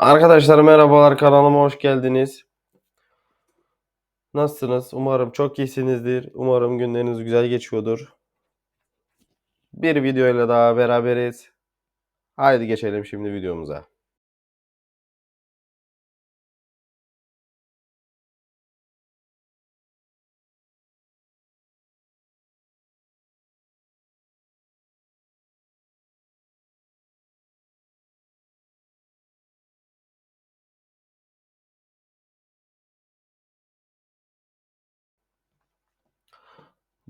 Arkadaşlar merhabalar kanalıma hoş geldiniz. Nasılsınız? Umarım çok iyisinizdir. Umarım günleriniz güzel geçiyordur. Bir videoyla daha beraberiz. Haydi geçelim şimdi videomuza.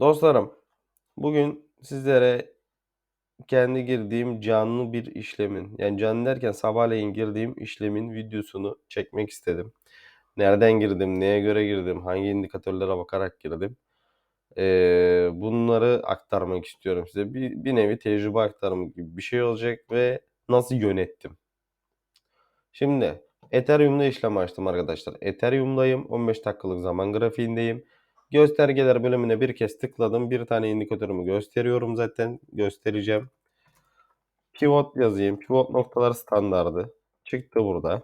Dostlarım, bugün sizlere kendi girdiğim canlı bir işlemin, yani canlı derken sabahleyin girdiğim işlemin videosunu çekmek istedim. Nereden girdim, neye göre girdim, hangi indikatörlere bakarak girdim. Ee, bunları aktarmak istiyorum size. Bir, bir nevi tecrübe aktarımı gibi bir şey olacak ve nasıl yönettim. Şimdi Ethereum'da işlem açtım arkadaşlar. Ethereum'dayım. 15 dakikalık zaman grafiğindeyim. Göstergeler bölümüne bir kez tıkladım. Bir tane indikatörümü gösteriyorum zaten. Göstereceğim. Pivot yazayım. Pivot noktalar standardı. Çıktı burada.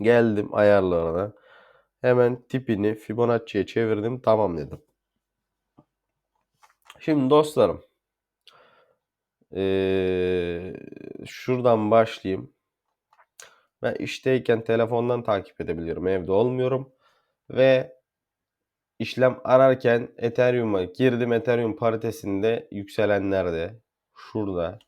Geldim ayarlarına. Hemen tipini Fibonacci'ye çevirdim. Tamam dedim. Şimdi dostlarım. Ee, şuradan başlayayım. Ben işteyken telefondan takip edebiliyorum. Evde olmuyorum. Ve işlem ararken Ethereum'a girdim. Ethereum paritesinde yükselenlerde şurada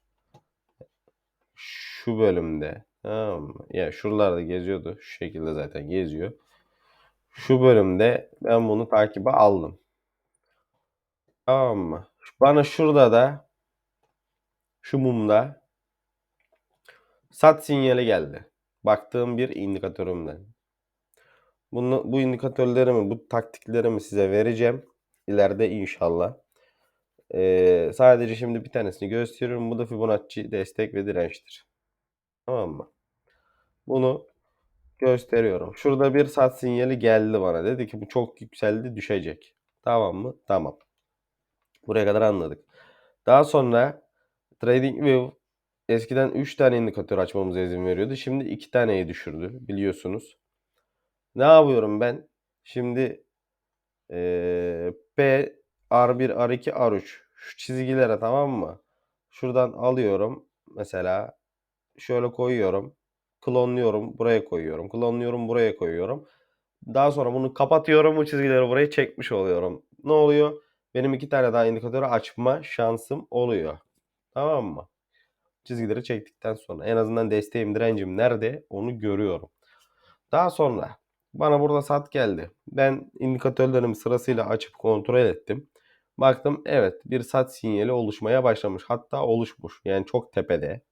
şu bölümde tamam mı? Ya şuralarda geziyordu. Şu şekilde zaten geziyor. Şu bölümde ben bunu takibe aldım. Tamam mı? Bana şurada da şu mumda sat sinyali geldi. Baktığım bir indikatörümden. Bunu, bu indikatörlerimi, bu taktiklerimi size vereceğim. ileride inşallah. Ee, sadece şimdi bir tanesini gösteriyorum. Bu da Fibonacci destek ve dirençtir. Tamam mı? Bunu gösteriyorum. Şurada bir sat sinyali geldi bana. Dedi ki bu çok yükseldi düşecek. Tamam mı? Tamam. Buraya kadar anladık. Daha sonra TradingView eskiden 3 tane indikatör açmamıza izin veriyordu. Şimdi 2 taneyi düşürdü biliyorsunuz. Ne yapıyorum ben? Şimdi ee, P, R1, R2, R3 şu çizgilere tamam mı? Şuradan alıyorum. Mesela şöyle koyuyorum. Klonluyorum. Buraya koyuyorum. Klonluyorum. Buraya koyuyorum. Daha sonra bunu kapatıyorum. Bu çizgileri buraya çekmiş oluyorum. Ne oluyor? Benim iki tane daha indikatörü açma şansım oluyor. Tamam mı? Çizgileri çektikten sonra en azından desteğim, direncim nerede onu görüyorum. Daha sonra bana burada sat geldi. Ben indikatörlerimi sırasıyla açıp kontrol ettim. Baktım evet bir sat sinyali oluşmaya başlamış. Hatta oluşmuş. Yani çok tepede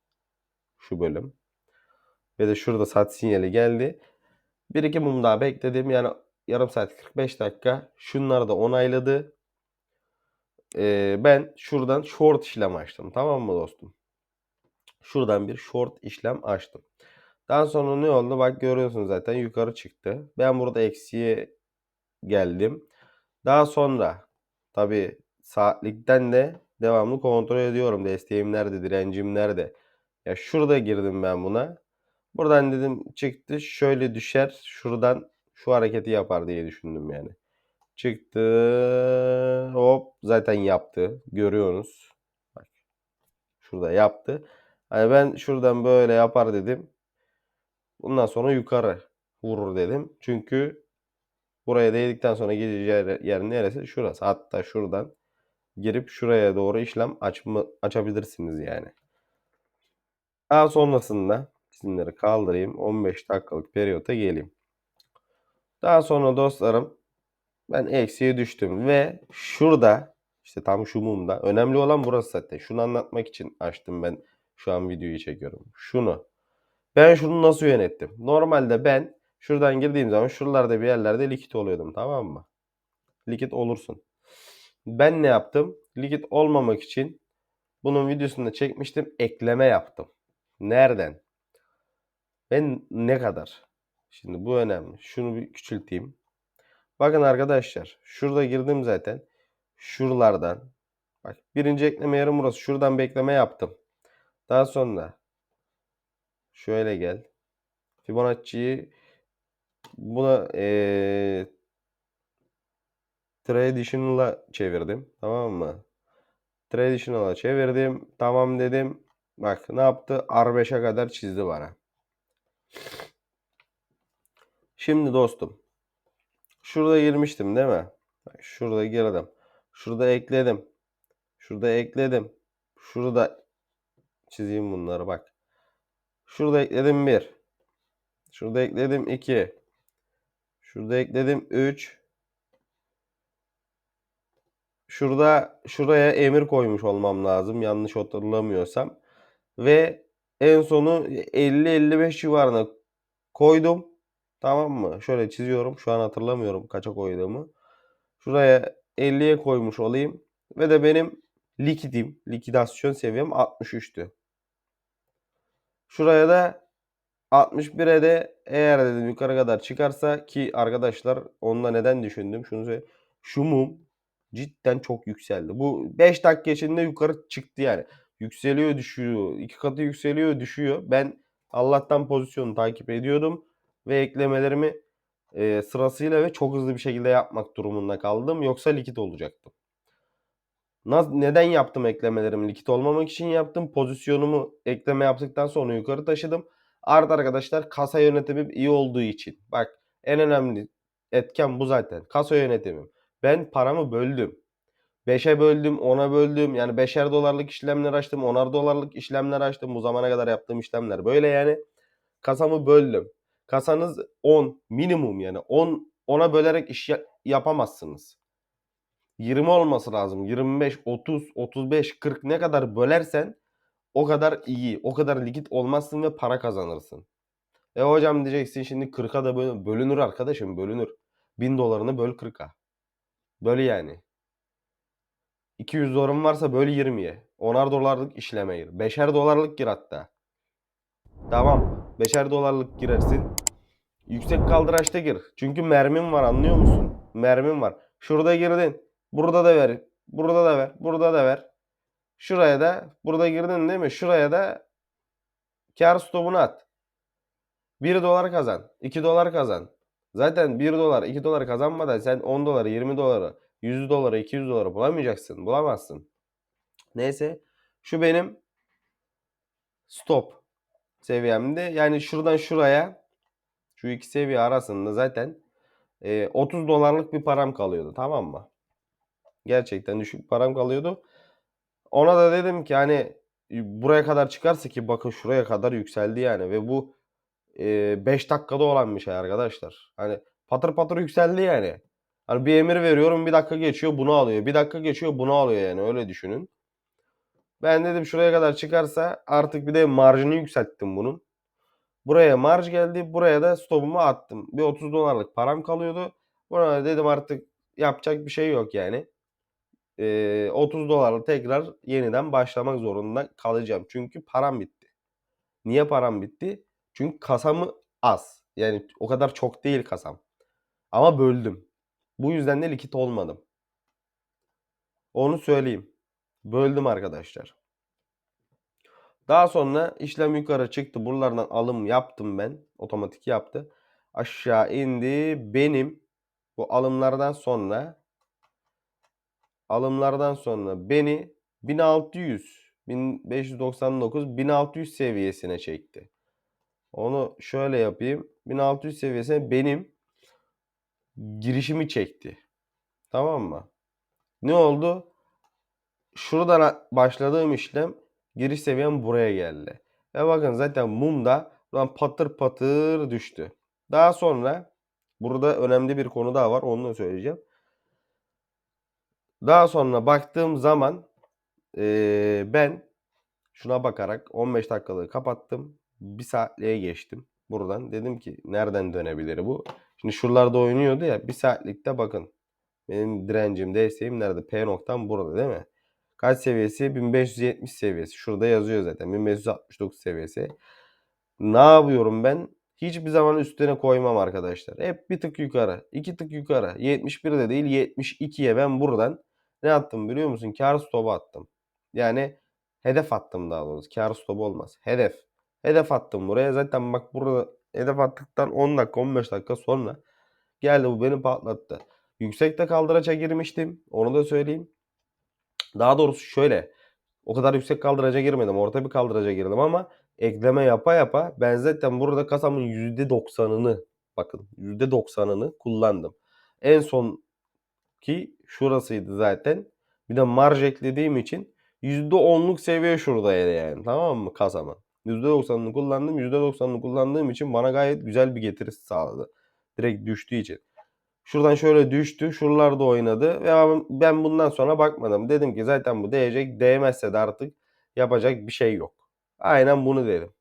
şu bölüm. Ve de şurada sat sinyali geldi. Bir iki mum daha bekledim. Yani yarım saat 45 dakika. Şunları da onayladı. Ee, ben şuradan short işlem açtım. Tamam mı dostum? Şuradan bir short işlem açtım. Daha sonra ne oldu? Bak görüyorsunuz zaten yukarı çıktı. Ben burada eksiye geldim. Daha sonra tabi saatlikten de devamlı kontrol ediyorum. Desteğim nerede, direncim nerede. Ya şurada girdim ben buna. Buradan dedim çıktı şöyle düşer. Şuradan şu hareketi yapar diye düşündüm yani. Çıktı. Hop zaten yaptı. Görüyorsunuz. Bak. Şurada yaptı. Hani ben şuradan böyle yapar dedim. Bundan sonra yukarı vurur dedim. Çünkü buraya değdikten sonra gideceği yer neresi? Şurası. Hatta şuradan girip şuraya doğru işlem açma, açabilirsiniz yani. Daha sonrasında çizimleri kaldırayım. 15 dakikalık periyota geleyim. Daha sonra dostlarım ben eksiye düştüm ve şurada işte tam şu mumda önemli olan burası zaten. Şunu anlatmak için açtım ben şu an videoyu çekiyorum. Şunu. Ben şunu nasıl yönettim? Normalde ben şuradan girdiğim zaman şuralarda bir yerlerde likit oluyordum tamam mı? Likit olursun. Ben ne yaptım? Likit olmamak için bunun videosunu da çekmiştim. Ekleme yaptım. Nereden? Ben ne kadar? Şimdi bu önemli. Şunu bir küçülteyim. Bakın arkadaşlar. Şurada girdim zaten. Şuralardan. Bak birinci ekleme yerim burası. Şuradan bekleme yaptım. Daha sonra şöyle gel. Fibonacci'yi buna eee Traditional'a çevirdim. Tamam mı? Traditional'a çevirdim. Tamam dedim. Bak ne yaptı? R5'e kadar çizdi bana. Şimdi dostum. Şurada girmiştim değil mi? Şurada girdim. Şurada ekledim. Şurada ekledim. Şurada çizeyim bunları bak. Şurada ekledim 1. Şurada ekledim 2. Şurada ekledim 3. Şurada şuraya emir koymuş olmam lazım yanlış hatırlamıyorsam. Ve en sonu 50-55 civarına koydum. Tamam mı? Şöyle çiziyorum. Şu an hatırlamıyorum kaça koyduğumu. Şuraya 50'ye koymuş olayım. Ve de benim likidim, likidasyon seviyem 63'tü. Şuraya da 61'e de eğer dedim yukarı kadar çıkarsa ki arkadaşlar onunla neden düşündüm? Şunu söyle. Şu mum cidden çok yükseldi. Bu 5 dakika içinde yukarı çıktı yani. Yükseliyor düşüyor. iki katı yükseliyor düşüyor. Ben Allah'tan pozisyonu takip ediyordum. Ve eklemelerimi e, sırasıyla ve çok hızlı bir şekilde yapmak durumunda kaldım. Yoksa likit olacaktım. Neden yaptım eklemelerimi? Likit olmamak için yaptım. Pozisyonumu ekleme yaptıktan sonra yukarı taşıdım. Artı arkadaşlar kasa yönetimim iyi olduğu için. Bak en önemli etken bu zaten. Kasa yönetimim. Ben paramı böldüm. 5'e böldüm, 10'a böldüm. Yani 5'er dolarlık işlemler açtım, 10'ar dolarlık işlemler açtım. Bu zamana kadar yaptığım işlemler böyle yani. Kasamı böldüm. Kasanız 10 minimum yani 10 10'a bölerek iş ya- yapamazsınız. 20 olması lazım. 25, 30, 35, 40 ne kadar bölersen o kadar iyi. O kadar likit olmazsın ve para kazanırsın. E hocam diyeceksin şimdi 40'a da bölünür. Bölünür arkadaşım bölünür. 1000 dolarını böl 40'a. Böl yani. 200 doların varsa böl 20'ye. 10'ar dolarlık işleme gir. 5'er dolarlık gir hatta. Tamam. 5'er dolarlık girersin. Yüksek kaldıraçta gir. Çünkü mermin var anlıyor musun? Mermin var. Şurada girdin. Burada da ver. Burada da ver. Burada da ver. Şuraya da burada girdin değil mi? Şuraya da kar stopunu at. 1 dolar kazan. 2 dolar kazan. Zaten 1 dolar 2 dolar kazanmadan sen 10 doları 20 doları 100 doları 200 doları bulamayacaksın. Bulamazsın. Neyse. Şu benim stop seviyemde. Yani şuradan şuraya şu iki seviye arasında zaten e, 30 dolarlık bir param kalıyordu. Tamam mı? Gerçekten düşük param kalıyordu. Ona da dedim ki hani buraya kadar çıkarsa ki bakın şuraya kadar yükseldi yani ve bu 5 dakikada olan bir şey arkadaşlar. Hani patır patır yükseldi yani. Hani bir emir veriyorum bir dakika geçiyor bunu alıyor. Bir dakika geçiyor bunu alıyor yani öyle düşünün. Ben dedim şuraya kadar çıkarsa artık bir de marjını yükselttim bunun. Buraya marj geldi. Buraya da stopumu attım. Bir 30 dolarlık param kalıyordu. Buna dedim artık yapacak bir şey yok yani. Ee, 30 dolarla tekrar yeniden başlamak zorunda kalacağım. Çünkü param bitti. Niye param bitti? Çünkü kasamı az. Yani o kadar çok değil kasam. Ama böldüm. Bu yüzden de likit olmadım. Onu söyleyeyim. Böldüm arkadaşlar. Daha sonra işlem yukarı çıktı. Buralardan alım yaptım ben. Otomatik yaptı. Aşağı indi. Benim bu alımlardan sonra alımlardan sonra beni 1600 1599 1600 seviyesine çekti. Onu şöyle yapayım. 1600 seviyesine benim girişimi çekti. Tamam mı? Ne oldu? Şuradan başladığım işlem giriş seviyem buraya geldi. Ve bakın zaten mum da buradan patır patır düştü. Daha sonra burada önemli bir konu daha var. Onu da söyleyeceğim. Daha sonra baktığım zaman ee, ben şuna bakarak 15 dakikalığı kapattım. Bir saatliğe geçtim. Buradan dedim ki nereden dönebilir bu? Şimdi şuralarda oynuyordu ya bir saatlikte bakın. Benim direncim desteğim nerede? P noktam burada değil mi? Kaç seviyesi? 1570 seviyesi. Şurada yazıyor zaten. 1569 seviyesi. Ne yapıyorum ben? Hiçbir zaman üstüne koymam arkadaşlar. Hep bir tık yukarı. iki tık yukarı. 71 de değil 72'ye ben buradan ne attım biliyor musun? Kar stopu attım. Yani hedef attım daha doğrusu. Kar stopu olmaz. Hedef. Hedef attım buraya. Zaten bak burada hedef attıktan 10 dakika 15 dakika sonra geldi bu beni patlattı. Yüksekte kaldıraça girmiştim. Onu da söyleyeyim. Daha doğrusu şöyle. O kadar yüksek kaldıraca girmedim. Orta bir kaldıraca girdim ama ekleme yapa yapa ben zaten burada kasamın %90'ını bakın %90'ını kullandım. En son ki şurasıydı zaten. Bir de marj eklediğim için %10'luk seviye şuradaydı yani. Tamam mı kasama? %90'ını kullandım. %90'ını kullandığım için bana gayet güzel bir getirisi sağladı. Direkt düştüğü için. Şuradan şöyle düştü. Şuralarda oynadı. Ve ben bundan sonra bakmadım. Dedim ki zaten bu değecek. Değmezse de artık yapacak bir şey yok. Aynen bunu dedim.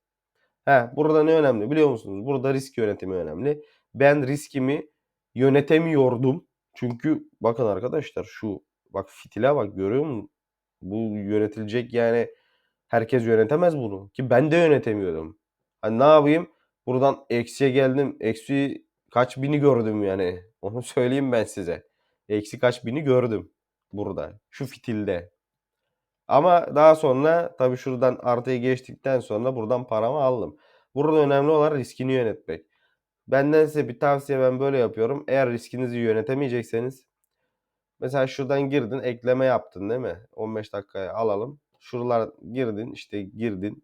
He, burada ne önemli biliyor musunuz? Burada risk yönetimi önemli. Ben riskimi yönetemiyordum. Çünkü bakın arkadaşlar şu bak fitile bak görüyor musun? Bu yönetilecek yani herkes yönetemez bunu. Ki ben de yönetemiyordum. Hani ne yapayım? Buradan eksiye geldim. Eksi kaç bini gördüm yani. Onu söyleyeyim ben size. Eksi kaç bini gördüm burada. Şu fitilde. Ama daha sonra tabii şuradan artıya geçtikten sonra buradan paramı aldım. Burada önemli olan riskini yönetmek. Benden size bir tavsiye ben böyle yapıyorum. Eğer riskinizi yönetemeyecekseniz mesela şuradan girdin ekleme yaptın değil mi? 15 dakikaya alalım. Şuralar girdin işte girdin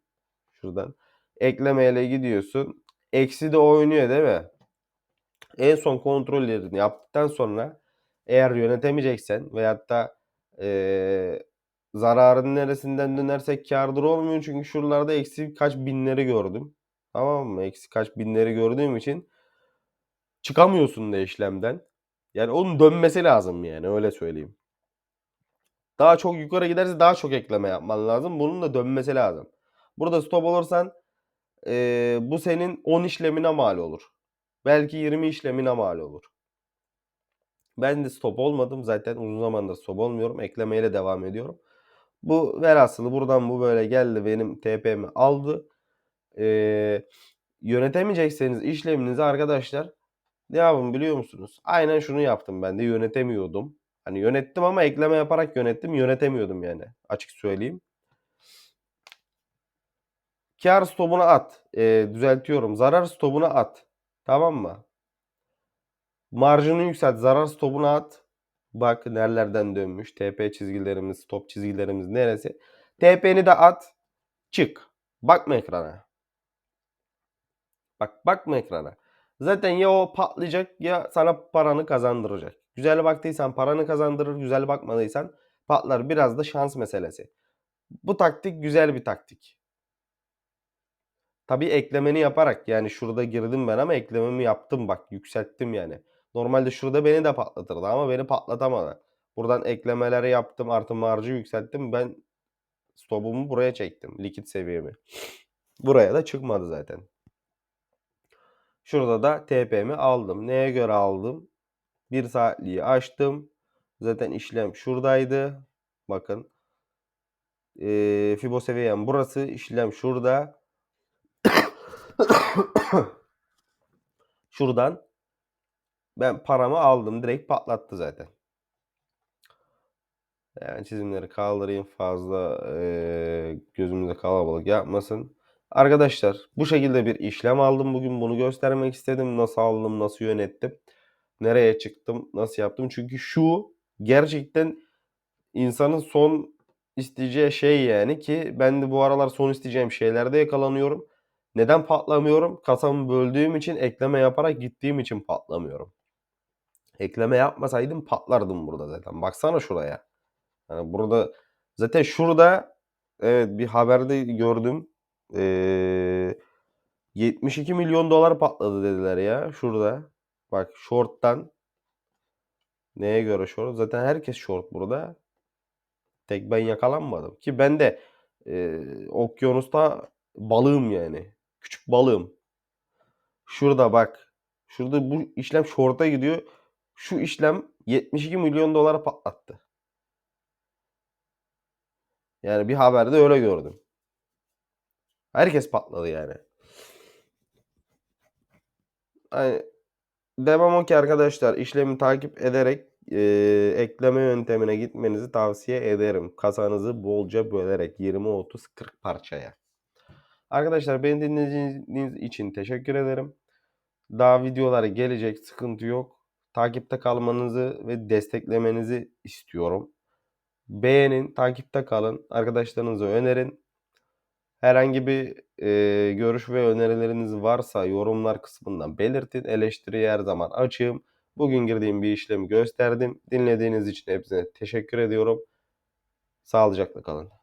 şuradan. Eklemeyle gidiyorsun. Eksi de oynuyor değil mi? En son kontrollerini yaptıktan sonra eğer yönetemeyeceksen veyahut da ee, zararın neresinden dönersek kardır olmuyor. Çünkü şuralarda eksi kaç binleri gördüm. Tamam mı? Eksi kaç binleri gördüğüm için çıkamıyorsun da işlemden. Yani onun dönmesi lazım yani öyle söyleyeyim. Daha çok yukarı giderse daha çok ekleme yapman lazım. Bunun da dönmesi lazım. Burada stop olursan e, bu senin 10 işlemine mal olur. Belki 20 işlemine mal olur. Ben de stop olmadım. Zaten uzun zamandır stop olmuyorum. Eklemeyle devam ediyorum. Bu velhasılı buradan bu böyle geldi benim TP'mi aldı. Ee, yönetemeyecekseniz işleminizi arkadaşlar ne yapın biliyor musunuz? Aynen şunu yaptım ben de yönetemiyordum. Hani yönettim ama ekleme yaparak yönettim. Yönetemiyordum yani açık söyleyeyim. Kar stopuna at. Ee, düzeltiyorum. Zarar stopuna at. Tamam mı? Marjını yükselt. Zarar stopuna at. Bak nerelerden dönmüş. TP çizgilerimiz, stop çizgilerimiz neresi? TP'ni de at. Çık. Bakma ekrana. Bak bakma ekrana. Zaten ya o patlayacak ya sana paranı kazandıracak. Güzel baktıysan paranı kazandırır. Güzel bakmadıysan patlar. Biraz da şans meselesi. Bu taktik güzel bir taktik. Tabii eklemeni yaparak yani şurada girdim ben ama eklememi yaptım bak yükselttim yani. Normalde şurada beni de patlatırdı ama beni patlatamadı. Buradan eklemeleri yaptım artı marjı yükselttim. Ben stopumu buraya çektim. Likit seviyemi. Buraya da çıkmadı zaten. Şurada da TP'mi aldım. Neye göre aldım? 1 saatliği açtım. Zaten işlem şuradaydı. Bakın. Ee, Fibo seviyem burası. İşlem şurada. Şuradan ben paramı aldım. Direkt patlattı zaten. Yani çizimleri kaldırayım fazla e, gözümüzde kalabalık yapmasın. Arkadaşlar bu şekilde bir işlem aldım bugün. Bunu göstermek istedim. Nasıl aldım, nasıl yönettim, nereye çıktım, nasıl yaptım. Çünkü şu gerçekten insanın son isteyeceği şey yani ki ben de bu aralar son isteyeceğim şeylerde yakalanıyorum. Neden patlamıyorum? Kasamı böldüğüm için ekleme yaparak gittiğim için patlamıyorum. Ekleme yapmasaydım patlardım burada zaten. Baksana şuraya. Yani burada zaten şurada evet bir haberde gördüm. Ee, 72 milyon dolar patladı dediler ya şurada. Bak short'tan neye göre short? Zaten herkes short burada. Tek ben yakalanmadım. Ki ben de e, okyanusta balığım yani. Küçük balığım. Şurada bak. Şurada bu işlem short'a gidiyor. Şu işlem 72 milyon dolara patlattı. Yani bir haberde öyle gördüm. Herkes patladı yani. Yani demem o ki arkadaşlar işlemi takip ederek e, ekleme yöntemine gitmenizi tavsiye ederim. Kasanızı bolca bölerek 20, 30, 40 parçaya. Arkadaşlar beni dinlediğiniz için teşekkür ederim. Daha videoları gelecek. Sıkıntı yok. Takipte kalmanızı ve desteklemenizi istiyorum. Beğenin, takipte kalın. Arkadaşlarınıza önerin. Herhangi bir e, görüş ve önerileriniz varsa yorumlar kısmından belirtin. Eleştiriye her zaman açığım. Bugün girdiğim bir işlemi gösterdim. Dinlediğiniz için hepsine teşekkür ediyorum. Sağlıcakla kalın.